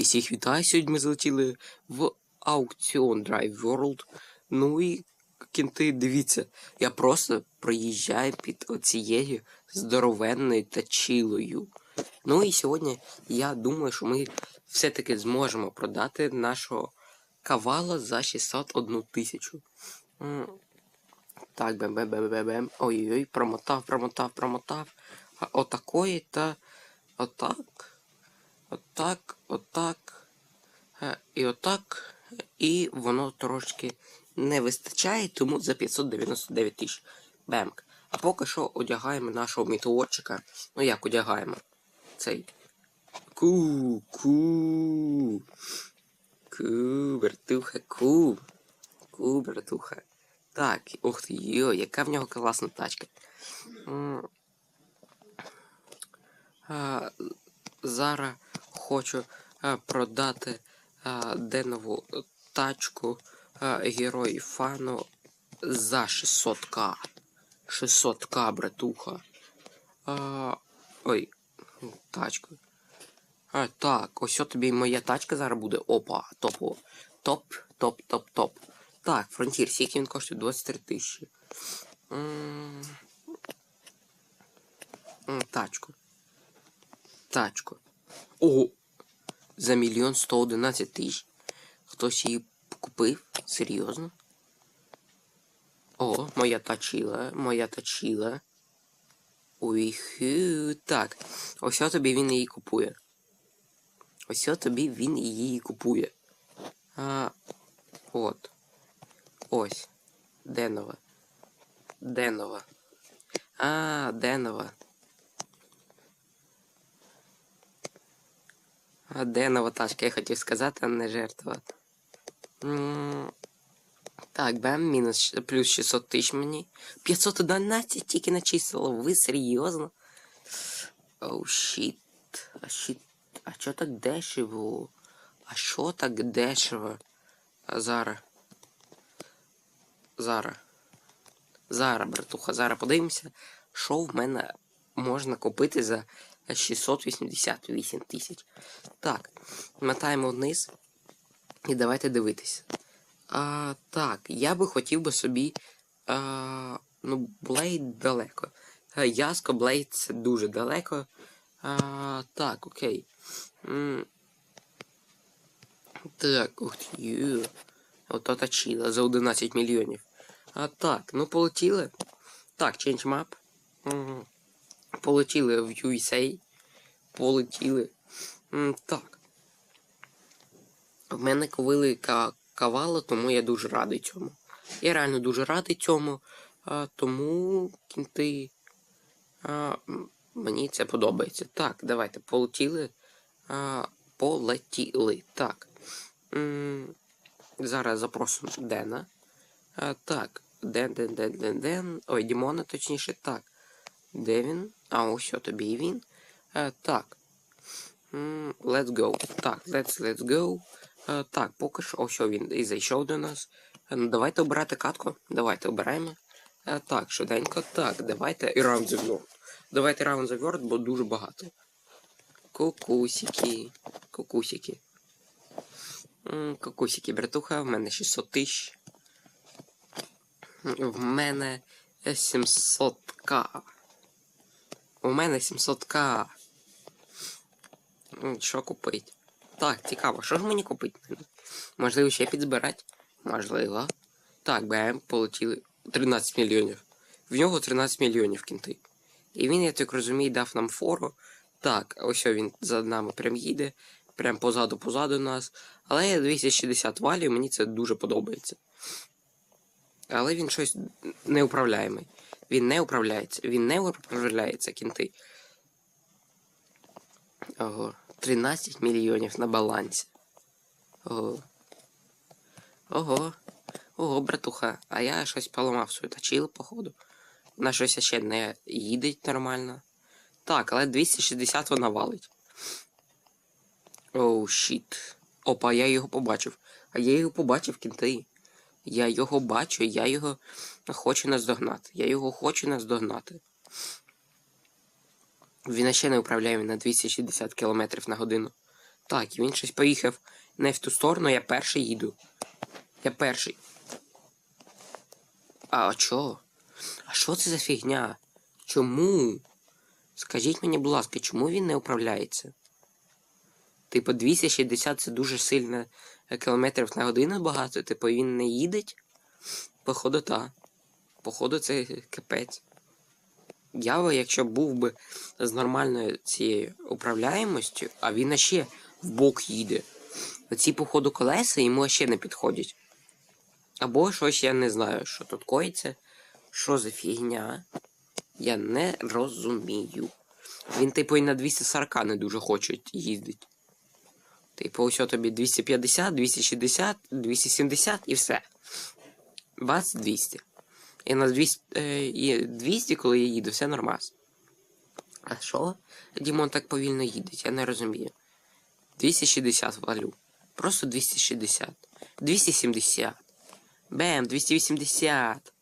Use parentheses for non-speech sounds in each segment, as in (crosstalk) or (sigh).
І всіх вітаю, сьогодні ми залетіли в аукціон Drive World. Ну і кінти, дивіться, я просто проїжджаю під оцією здоровенною тачилою. Ну і сьогодні я думаю, що ми все-таки зможемо продати нашого кавала за 601 тисячу. Так, бем бем бем бем бем Ой-ой-ой, промотав, промотав, промотав. Отакої та отак. Отак, отак. е, І отак. І воно трошки не вистачає, тому за 599 тисяч. Бемк. А поки що одягаємо нашого мітоворчика. Ну як одягаємо? Цей. Ку, ку. Ку, братуха, ку. Ку, братуха. Так, ух ти, йо, яка в нього класна тачка. А, зараз хочу а, продати а, денову тачку а, герой фану за 600к. 600к, братуха. А, ой, тачку. А, так, ось тобі моя тачка зараз буде. Опа, топово. Топ, топ, топ, топ. Так, фронтір, скільки він коштує 23 тисячі. Тачку. Тачку. Ого! За мільйон сто одинадцять тисяч. Хтось її купив? Серйозно? О, моя тачила, моя тачила. Ой, хю. Так. Ось тобі він її купує. Ось тобі він її купує. А, от. Ось. Денова. Денова. А, Денова. А Денова тачка, я хотів сказати, а не жертва. М, Так, бем, мінус плюс 600 тисяч мені. 511 тільки начислило. Ви серйозно? Оу, щіт. А щіт. А чо так дешево? А що так дешево? А зараз. Зараз. Зараз, братуха, зараз подивимося, що в мене можна купити за 688 тисяч. Так, мотаємо вниз. І давайте дивитися. А, так, я би хотів би собі. А, ну, Блейд далеко. А, Яско Блейд це дуже далеко. А, так, окей. М, Так, ух ю. Ото точила за 11 мільйонів. А так, ну полетіли. Так, change map. Мгм. Полетіли в USA. Полетіли. Так. В мене ковили ка- кавало, тому я дуже радий цьому. Я реально дуже радий цьому. Тому кінти. Мені це подобається. Так, давайте полетіли. Полетіли. Так. Зараз запросимо Дена. Так. Ден, Ден, Ден, Ден, Ден. Ой, Дімона, точніше, так. Де він? А, ось о, тобі і він. А, так. Let's go. Так, let's, let's go. Е, так, поки що ось він і зайшов до нас. Е, Ну, давайте обирати катку. Давайте обираємо. Е, так, швиденько. Так, давайте і раунд world. Давайте раунд world, бо дуже багато. Кукусики. Кукусики. Кукусики, братуха, в мене 600 тисяч. В мене 700к. У мене 700к. Що купить? Так, цікаво, що ж мені купити? Можливо, ще підзбирати? Можливо. Так, БМ полетіли 13 мільйонів. В нього 13 мільйонів кінти. І він, я так розумію, дав нам фору. Так, ось він за нами прям їде. Прям позаду позаду нас. Але я 260 валів, мені це дуже подобається. Але він щось неуправляємий. Він не управляється. Він не управляється, кінти. Ого. 13 мільйонів на балансі. Ого. Ого. Ого, братуха. А я щось поламав свою точилу, походу. Вона щось ще не їде нормально. Так, але 260 вона валить. Оу, щіт. Опа, я його побачив. А я його побачив кінти. Я його бачу, я його хочу наздогнати. Я його хочу наздогнати. Він ще не управляє на 260 км на годину. Так, він щось поїхав не в ту сторону, я перший їду. Я перший. А чого? А що це за фігня? Чому? Скажіть мені, будь ласка, чому він не управляється? Типу, 260 це дуже сильно е, кілометрів на годину багато, типу він не їдеть? Походу, та. Походу, це капець. Я би, якщо був би з нормальною цією управляємостю, а він ще в бок їде. Оці, походу, колеса йому ще не підходять. Або щось я не знаю, що тут коїться. Що за фігня? Я не розумію. Він, типу, і на 240 не дуже хоче їздити. Типу, ось тобі 250, 260, 270 і все. Бац 200. І на 200, е, 200, коли я їду, все нормас. А що? Дімон так повільно їде, я не розумію. 260 валю. Просто 260. 270. Бем, 280.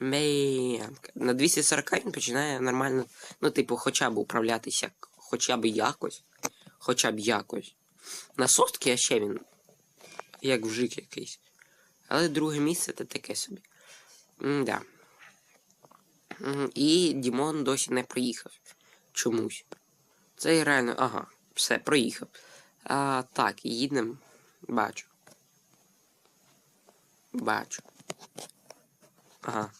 Бем. На 240 він починає нормально, ну, типу, хоча б управлятися, хоча б якось. Хоча б якось. На сотки, а ще він. Як вжик якийсь. Але друге місце це таке собі. М-да. І Дімон досі не проїхав. Чомусь. Це реально. Ага, все, проїхав. А, так, їдемо. Бачу. Бачу. Ага.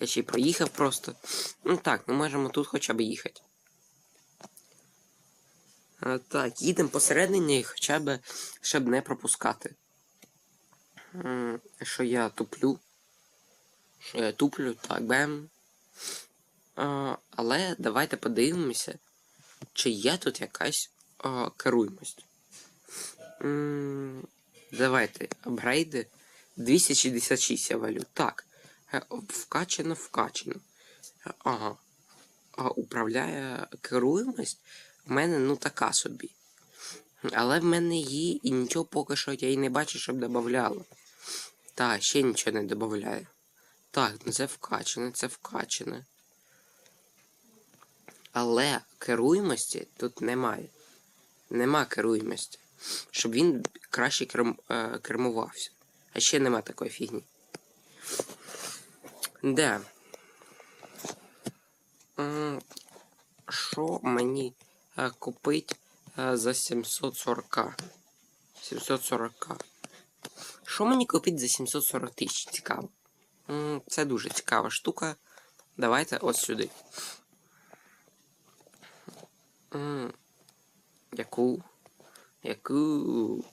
Я ще й проїхав просто. Ну так, ми можемо тут хоча б їхати. А, так, їдемо посередині, хоча б щоб не пропускати. М, Що я туплю. Що я туплю, так, бем. А, але давайте подивимося, чи є тут якась а, керуємость. Давайте, апгрейди. 266 я валю. Так. Е, вкачано. Е, Ага. А управляє керуємость в мене ну така собі. Але в мене її і нічого поки що я і не бачу, щоб додавало. Так, ще нічого не додаю. Так, ну це вкачане, це вкачане. Але керуємості тут немає. Нема керуємості. Щоб він краще керм, е, кермувався. А ще нема такої фігні. Де? Що мені е, купить е, за 740? 740. Що мені купить за 740 тисяч? Цікаво. Це дуже цікава штука. Давайте от сюди. Яку? Яку?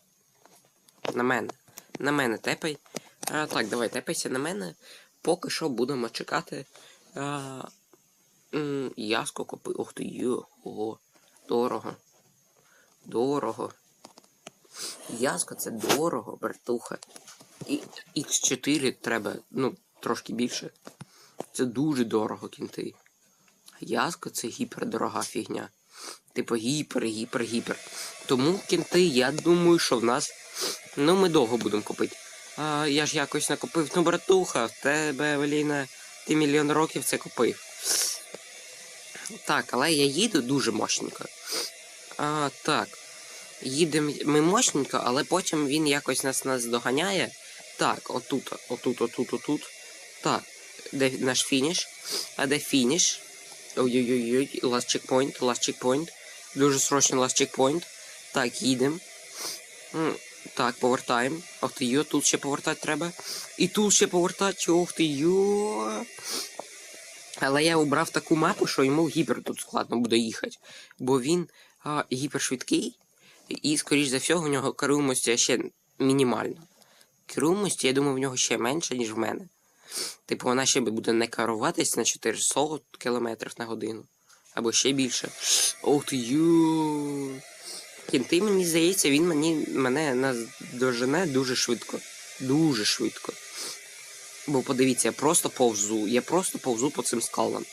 На мене. На мене тепай. А, так, давай, тепайся на мене. Поки що будемо чекати. А, яско купи. Ух ти, йо, ого. Дорого. Дорого. Яско це дорого, братуха. І X4 треба, ну, трошки більше. Це дуже дорого кінти. Яско це гіпердорога фігня. Типу гіпер, гіпер, гіпер. Тому кінти, я думаю, що в нас. Ну, ми довго будемо купити. А, я ж якось накупив. Ну, братуха, в тебе, Евеліна, ти мільйон років це купив. Так, але я їду дуже мощненько. А, так. Їдемо ми мощненько, але потім він якось нас нас доганяє. Так, отут, отут, отут, отут. Так, де наш фініш? А де фініш? Ой-ой-ой, last checkpoint, last checkpoint. Дуже срочно last checkpoint. Так, їдемо. Так, повертаємо. Ох ти йо, тут ще повертати треба. І тут ще повертати, ох ти йо. Але я обрав таку мапу, що йому гіпер тут складно буде їхати. Бо він а, гіпершвидкий, і, скоріш за всього, в нього керуємості ще мінімальна. Керуємості, я думаю, в нього ще менше, ніж в мене. Типу, вона ще буде не керуватись на 400 км на годину. Або ще більше. Ох ти ю. Кінти, мені здається, він мені, мене наздожене дуже швидко. Дуже швидко. Бо подивіться, я просто повзу. Я просто повзу по цим скалам.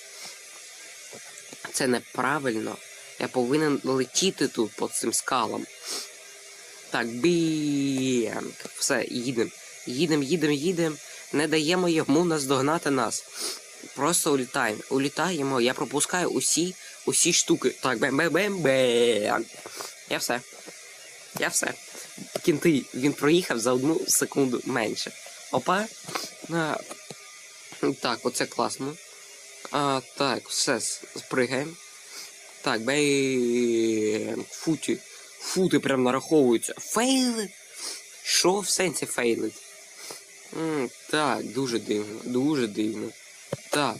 Це неправильно. Я повинен летіти тут по цим скалам. Так, бінг. Все, їдемо. Їдемо, їдемо, їдемо. Не даємо йому наздогнати нас. Просто улітаємо. Улітаємо. Я пропускаю усі, усі штуки. Так, бем бем бем бем Я все. Я все. Кінти, він проїхав за одну секунду менше. Опа. Так, оце класно. А, так, все, спригаємо. Так, бей. Футі. Фути прям нараховуються. Фейли? Що в сенсі фейлить? М, так, дуже дивно, дуже дивно. Так.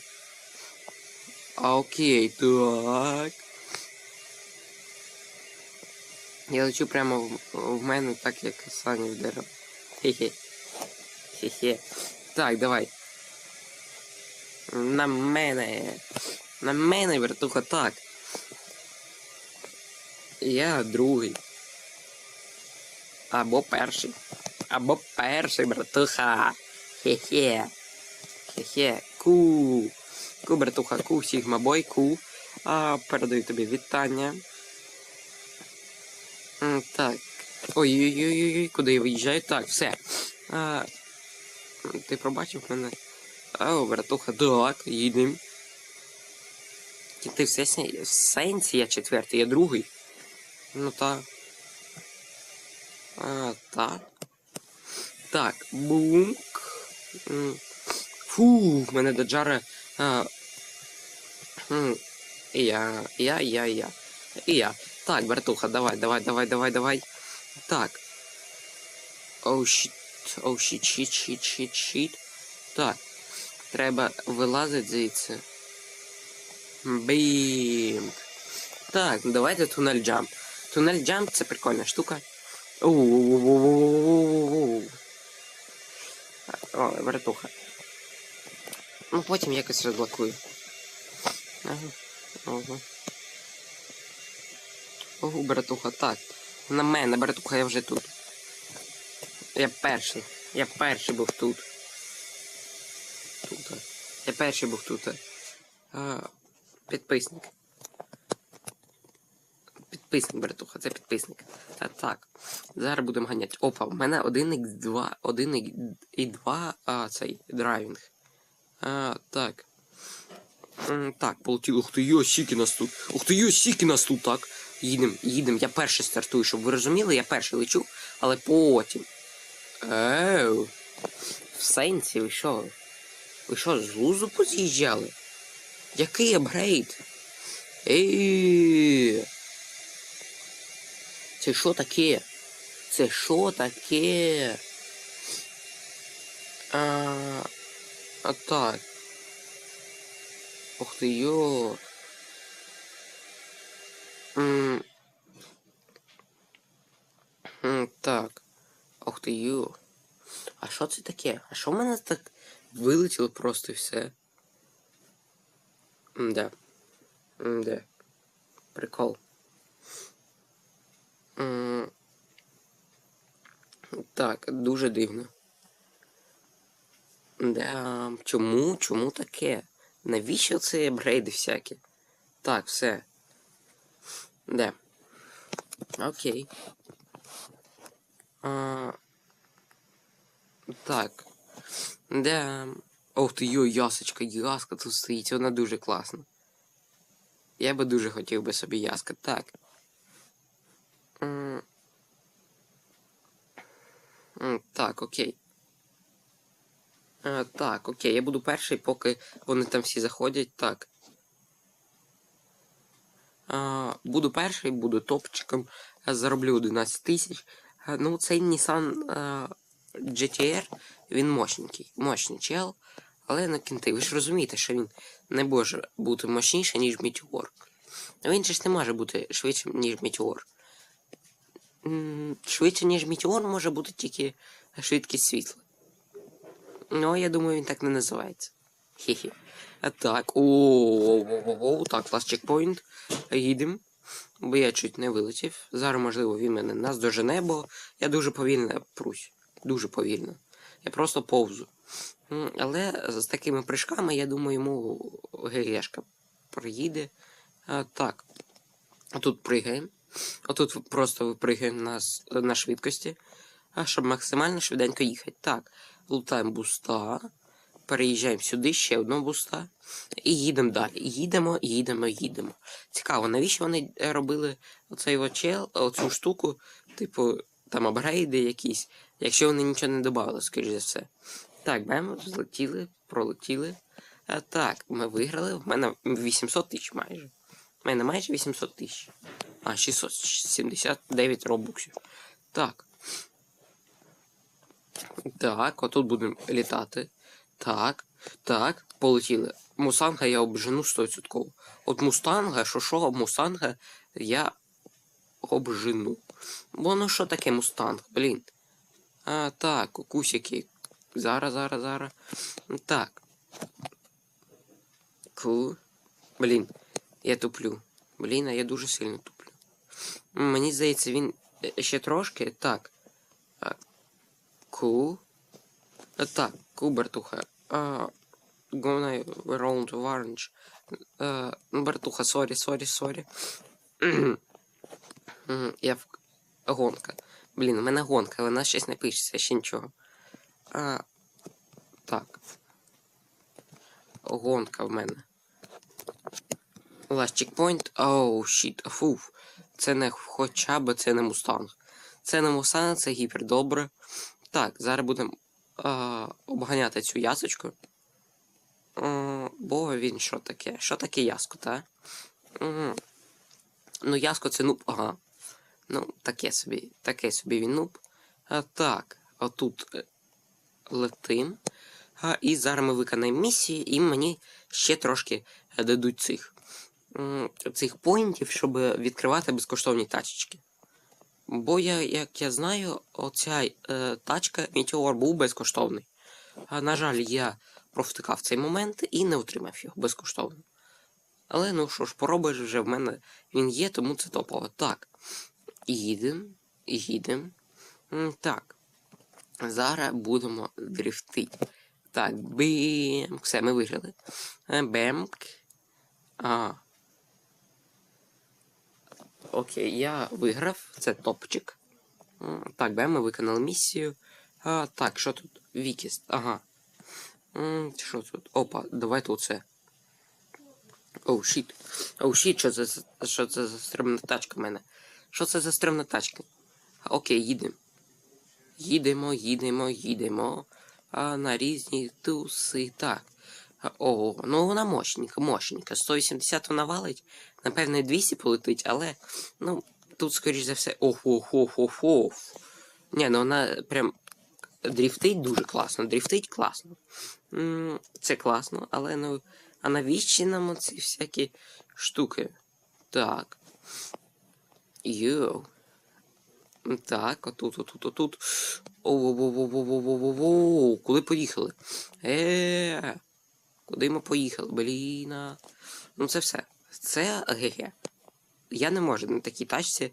А окей, так. Я лечу прямо в, в мене, так як Саня в дерево. Хе-хе. Хе-хе. Так, давай. На мене. На мене, братуха, так. Я другий. Або перший. Або перший, братуха. Хе-хе. Хе-хе. Ку. Ку, братуха, ку, Сігма бой, ку. А, передаю тобі вітання. Так. Ой-ой-ой, куди я виїжджаю? Так, все. А, ти пробачив мене? О, братуха, так, їдем. Ти в сенсі, в сенсі я четвертий, я другий. Ну так. А, так. Так, бумк. Фу, мене доджара. А, м, і я, я, я, я. І я. Так, братуха, давай, давай, давай, давай, давай. Так. Оу, щит, оу, щит, щит, щит, щит, щит. Так. Треба вилазити звідси. Бім. Так, давайте тунель джамп. Тунель джамп це прикольна штука. О, братуха. Ну потім якось розблокую. Ага. Ого. Ого, братуха, так. На мене, братуха, я вже тут. Я перший. Я перший був тут. Тут. Я перший був тут. А, підписник. Підписник, братуха, це підписник. Та так. Зараз будемо ганяти. Опа, в мене 1x2, 1 і 2 а, цей драйвінг. А, так. Так, полетіло. Ух ти, йо, сіки нас тут. Ух ти, йо, сіки нас тут, так. Їдем, їдем. Я перший стартую, щоб ви розуміли, я перший лечу, але потім. Еу. В сенсі, ви що? Ви що, з лузу поз'їжджали? Який апгрейд? Ей. Це що таке? Це що таке? А, а так. Ух ти йо. М. М, Так. Ух ти йо. А що це таке? А що в мене так вилетіло просто все? Да. Да. Прикол. Так, дуже дивно. Да, чому? Чому таке? Навіщо це апгрейди всякі? Так, все. Де? Окей. А, так. Де. Ох ти йо, ясочка, яска тут стоїть, вона дуже класна. Я би дуже хотів би собі яска. Так. Так, окей. А, так, окей, я буду перший, поки вони там всі заходять. Так. А, буду перший, буду топчиком. Зароблю 11 тисяч. Ну, цей Nissan GTR, він мощненький. Мощний чел. Але на кінти. Ви ж розумієте, що він не може бути мощніший, ніж Meteor. Він же ж не може бути швидшим, ніж Meteor. Швидше, ніж Meteor, може бути тільки швидкість світла. Ну, я думаю, він так не називається. Хі-хі. Так, о, так, клас чекпоінт. Їдемо. Бо я чуть не вилетів. Зараз, можливо, він мене наздожене, бо я дуже повільно прусь. Дуже повільно. Я просто повзу. Але з такими прыжками, я думаю, йому ГГшка приїде. Так. А тут пригаємо. А тут просто випригаємо на, на швидкості, щоб максимально швиденько їхати. Так, лутаємо буста, переїжджаємо сюди, ще одного буста, і їдемо далі. Їдемо, їдемо, їдемо. Цікаво, навіщо вони е, робили оцей от чел, оцю штуку типу, там апгрейди якісь, якщо вони нічого не додали, скоріш за все. Так, бем, злетіли, пролетіли. А, так, ми виграли. В мене 800 тисяч майже. У мене майже 800 тисяч. А, 679 робоксів. Так. Так, отут будемо літати. Так, так, полетіли. Мустанга я обжену 100%. От мустанга, що що, мустанга я обжену. Бо ну що таке мустанг, блін. А, так, кусики. Зараз, зараз, зараз. Так. Ку. Блін, я туплю. Блін, а я дуже сильно туплю. Мені здається, він е, ще трошки. Так. Ку. Так, ку, братуха. А, Гонай round of orange. А, ну, сорі, сорі, сорі. (clears throat) Я в... Гонка. Блін, у мене гонка, але вона щось не пишеться, ще нічого. А, так. Гонка в мене. Last checkpoint. Оу, щіт, фуф. Це не хоча б це не мустанг. Це не мустанг, це гіпер добре. Так, зараз будемо а, обганяти цю ясочку. А, бо він що таке? Що таке яско, та? Угу. Ну, яско це нуб, ага. Ну, таке собі, таке собі він нуб. А, так, отут е, летим. А, і зараз ми виконаємо місію, і мені ще трошки е, дадуть цих, цих поінтів, щоб відкривати безкоштовні тачечки. Бо я, як я знаю, оця е, тачка Meteor був безкоштовний. А, на жаль, я провтикав цей момент і не отримав його безкоштовно. Але ну що ж, поробиш вже в мене він є, тому це топово. Так. Їдем, їдем. Так. Зараз будемо дрифтити. Так, бемк. Все, ми виграли. Е, Бемк. А. Окей, я виграв. Це топчик. Так, бем, ми виконали місію. А, так, що тут? Вікіст. Ага. Що тут? Опа, давайте оце. Оу, щіт. Оу, щіт, що це, що це за стрімна тачка в мене? Що це за стрімна тачка? Окей, їдемо. Їдемо, їдемо, їдемо. А на різні туси. Так. А, О, ну вона мощненька, мощненька. 180 вона валить. Напевне, 200 полетить, але ну, тут, скоріш за все. ох ох ох ох ох Ні, ну вона прям дріфтить дуже класно. Дріфтить класно. Це класно, але ну. А навіщо нам ці всякі штуки? Так. Йоу. Так, отут, отут, отут. Оу-оу-оу-оу-оу-оу-оу. Куди поїхали? Е, куди ми поїхали? Бліна. Ну це все. Це ГГ. Я не можу на такій тачці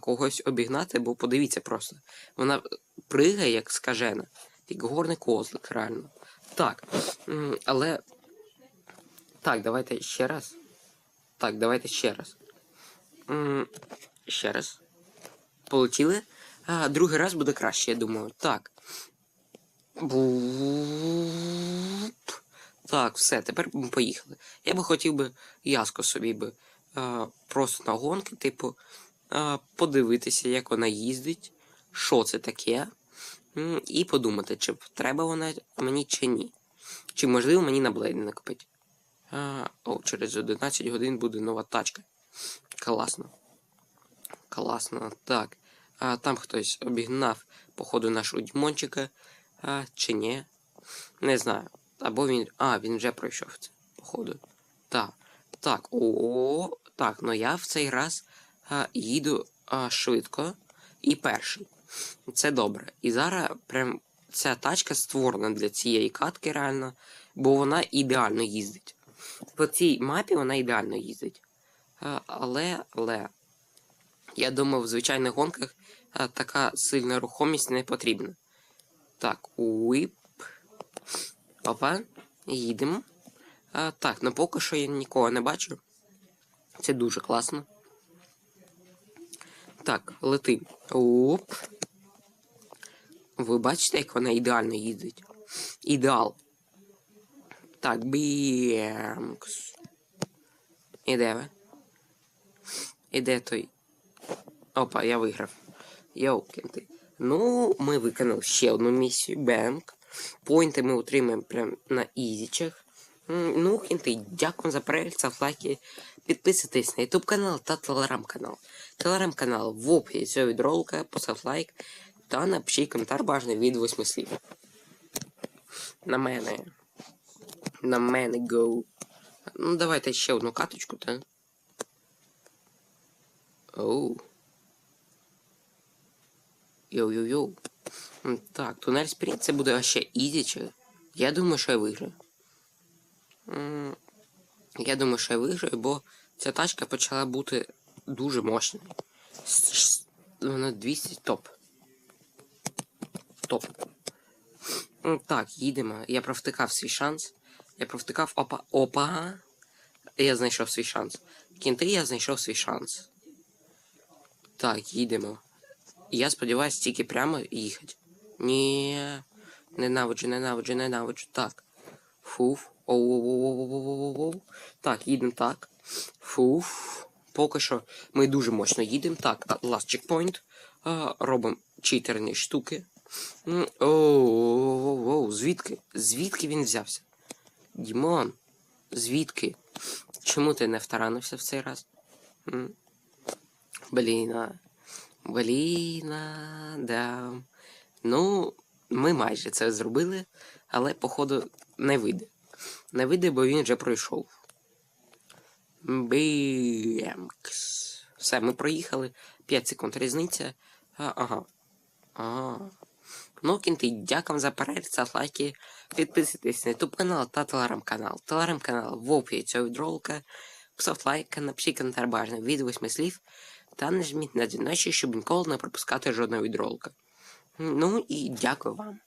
когось обігнати, бо подивіться просто. Вона пригає, як скажена. Як горний козлик, реально. Так. Але. Так, давайте ще раз. Так, давайте ще раз. Ще раз. Полетіли. А, другий раз буде краще, я думаю. Так. Буп. Так, все, тепер ми поїхали. Я би хотів би яско собі би а, просто на гонки, типу, а, подивитися, як вона їздить, що це таке, і подумати, чи треба вона мені чи ні. Чи можливо мені на блейди накопити. А, о, через 11 годин буде нова тачка. Класно. Класно. Так. А там хтось обігнав, походу, нашого Дімончика. А, чи ні? Не знаю. Або він. А, він вже пройшов це, походу. Так. Так. О, так, ну я в цей раз а, їду а, швидко і перший. Це добре. І зараз прям ця тачка створена для цієї катки, реально, бо вона ідеально їздить. По цій мапі вона ідеально їздить. А, але, але. Я думаю, в звичайних гонках а, така сильна рухомість не потрібна. Так, уип. Опа, їдемо. А, так, ну поки що я нікого не бачу. Це дуже класно. Так, летим. Оп. Ви бачите, як вона ідеально їздить? Ідеал. Так, бімкс. І де ви? І де той? Опа, я виграв. Йоу, кінти. Ну, ми виконали ще одну місію. Бенк. Поінти ми отримаємо прям на ізічах. Ну, кінти, дякую за перегляд, ставте лайки. Підписуйтесь на YouTube канал та телеграм-канал. Телеграм-канал в описі цього відролика, постав лайк та напишіть коментар бажаний від восьми слів. На мене. На мене go. Ну, давайте ще одну каточку, так? Оу. Йоу-йоу-йоу. Так, тунель спринт це буде ще ізіче. Я думаю, що я виграю. Я думаю, що я виграю, бо ця тачка почала бути дуже мощною. Вона 200 топ. Топ. Так, їдемо. Я провтикав свій шанс. Я провтикав опа. Опа. Я знайшов свій шанс. Кінти я знайшов свій шанс. Так, їдемо. Я сподіваюся тільки прямо їхати. Ні. Ненавиджу, ненавиджу, ненавиджу. Так. Фуф. Оу-оу-оу-оу-оу-оу-оу. Так, їдемо так. Фуф. Поки що ми дуже мощно їдемо. Так, last checkpoint. Робимо читерні штуки. Оу-оу-оу-оу. Звідки? Звідки він взявся? Дімон. Звідки? Чому ти не втаранився в цей раз? Блін, а. Блін, а, да. Ну, ми майже це зробили, але, походу, не вийде. Не вийде, бо він вже пройшов. Бімкс. Все, ми проїхали. 5 секунд різниця. А, ага. Ага. Ну, кінти, дякую за перегляд, лайки. Підписуйтесь на YouTube канал та телеграм-канал. Телеграм-канал в описі цього відролика. Поставте лайк, напишіть коментар бажаний від восьми слів. Та нажміть на дзвіночок, щоб ніколи не пропускати жодного відролика. Ну і дякую вам.